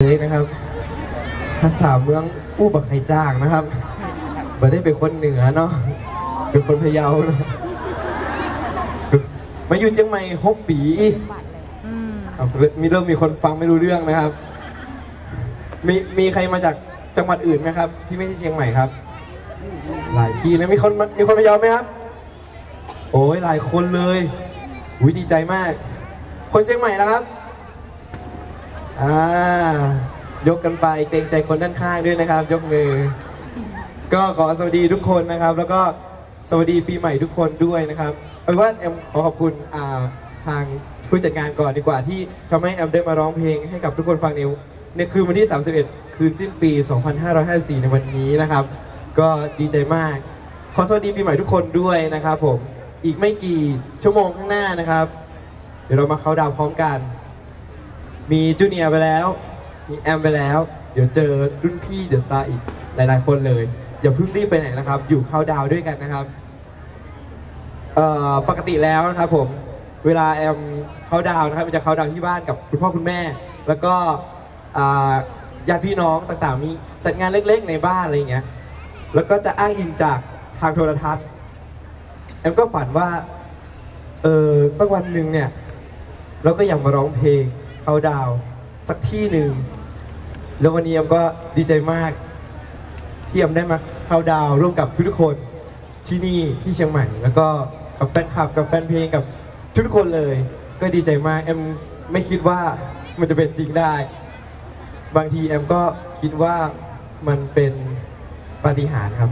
เลยนะครับภาษาเมืองอู้บักไคจ้างนะครับไม่ได้เป็นคนเหนือเนาะ เป็นคนพะเยาเนอะมาอยู่เชียงใหม่หกปีอืมอะมีเริ่มมีคนฟังไม่รู้เรื่องนะครับ มีมีใครมาจากจังหวัดอื่นไหมครับ ที่ไม่ใช่เชียงใหม่ครับ หลายที่นะมีคนมามีคนพะเยาไหมครับ โอ้ยหลายคนเลยอุ้ยดีใจมาก คนเชียงใหม่นะครับ อ่ายกกันไปเกรงใจคนด้านข้างด้วยนะครับ ยกมือ ก็ขอสวัสดีทุกคนนะครับ แล้วก็สวัสดีปีใหม่ทุกคนด้วยนะครับเอาเป็นว่าแอมขอขอบคุณอ่าทางผู้จัดงานก่อนดีกว่าที่ทำให้แอมได้มาร้องเพลงให้กับทุกคนฟังในในคืนวันที่ 31 คืนสิ้นปี 2554 ในวันนี้นะครับ ก็ดีใจมาก ขอสวัสดีปีใหม่ทุกคนด้วยนะครับผมอีกไม่กี่ชั่วโมงข้างหน้านะครับ เดี๋ยวเรามาเขาดาวพร้อมกัน มีจูเนียร์ไปแล้ว มีแอมไปแล้ว เดี๋ยวเจอรุ่นพี่เดอะสตาร์อีกหลาย ๆ คนเลย อย่าเพิ่งรีบไปไหนนะครับ อยู่เข้าดาวด้วยกันนะครับเอ่อปกติแล้วนะครับผม เวลาแอมเข้าดาวนะครับมันจะเข้าดาวที่บ้านกับคุณพ่อคุณแม่ แล้วก็อ่าญาติพี่น้องต่างๆ มีจัดงานเล็ก ๆ ในบ้านอะไรอย่างเงี้ย แล้วก็จะอ้างอิงจากทางโทรทัศน์ แอมก็ฝันว่า เออสักวันหนึ่งเนี่ย เราก็อยากมาร้องเพลง เขาดาวสักที่หนึ่งแล้ววันนี้แอมก็ดีใจมากที่แอมได้มาเข้าดาวร่วมกับทุกๆคนที่นี่ที่เชียงใหม่ แล้วก็กับแฟนคลับกับแฟนเพลงกับทุกๆคนเลย ก็ดีใจมากแอมไม่คิดว่ามันจะเป็นจริงได้ บางทีแอมก็คิดว่ามันเป็นปาฏิหาริย์ครับ